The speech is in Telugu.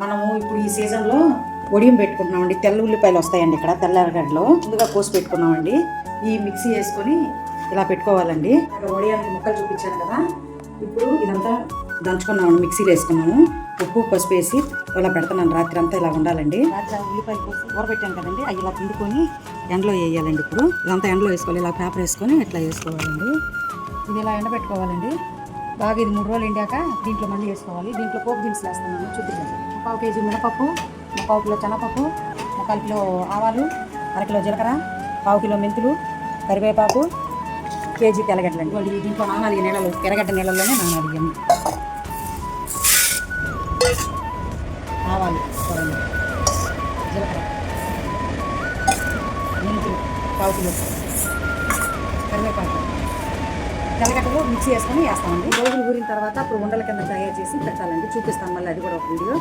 మనము ఇప్పుడు ఈ సీజన్లో ఒడియం పెట్టుకుంటున్నామండి. తెల్ల ఉల్లిపాయలు వస్తాయండి ఇక్కడ తెల్లారగడ్డలో. ముందుగా కోసి పెట్టుకున్నామండి. ఈ మిక్సీ వేసుకొని ఇలా పెట్టుకోవాలండి. అక్కడ ఒడియానికి ముక్కలు చూపించాను కదా. ఇప్పుడు ఇదంతా దంచుకున్నామండి మిక్సీలో వేసుకున్నాము. ఉప్పు పసుపు వేసి ఇలా పెడతాను రాత్రి అంతా ఇలా ఉండాలండి. రాత్రి ఉల్లిపాయ ఉల్లిపాయలు కోసి ఊరబెట్టాను కదండి అవి ఇలా పిండుకొని ఎండలో వేయాలండి ఇప్పుడు. ఇదంతా ఎండలో వేసుకోవాలి ఇలా పేపర్ వేసుకొని ఇట్లా వేసుకోవాలండి. ఇది ఇలా ఎండబెట్టుకోవాలండి. బాగా ఇది మూడు రోజులు ఎండాక దీంట్లో మళ్ళీ వేసుకోవాలి. దీంట్లో పోపు దినుసులు వేస్తున్నాను. చూద్దాం పావు కేజీ మినపప్పు పావు కిలో చెనపప్పు ముక్కాలు కిలో ఆవాలు అరకిలో జీలకర్ర పావు కిలో మెంతులు కరివేపాకు కేజీ తెల్లగడ్డలు అండి దీంట్లో నానాలి ఈ నీళ్ళలో ఎర్రగడ్డ నీళ్ళలోనే నానాలి ఆవాలు జీలకర్ర మెంతులు పావు కిలో. కరివేపాకు. గలగట్టలో మిక్స్ వేసుకొని వేస్తామండి. రోజులు ఊరిన తర్వాత అప్పుడు ఉండల కింద తయారు చేసి పెట్టాలండి. చూపిస్తాం మళ్ళీ అది కూడా ఒక వీడియో.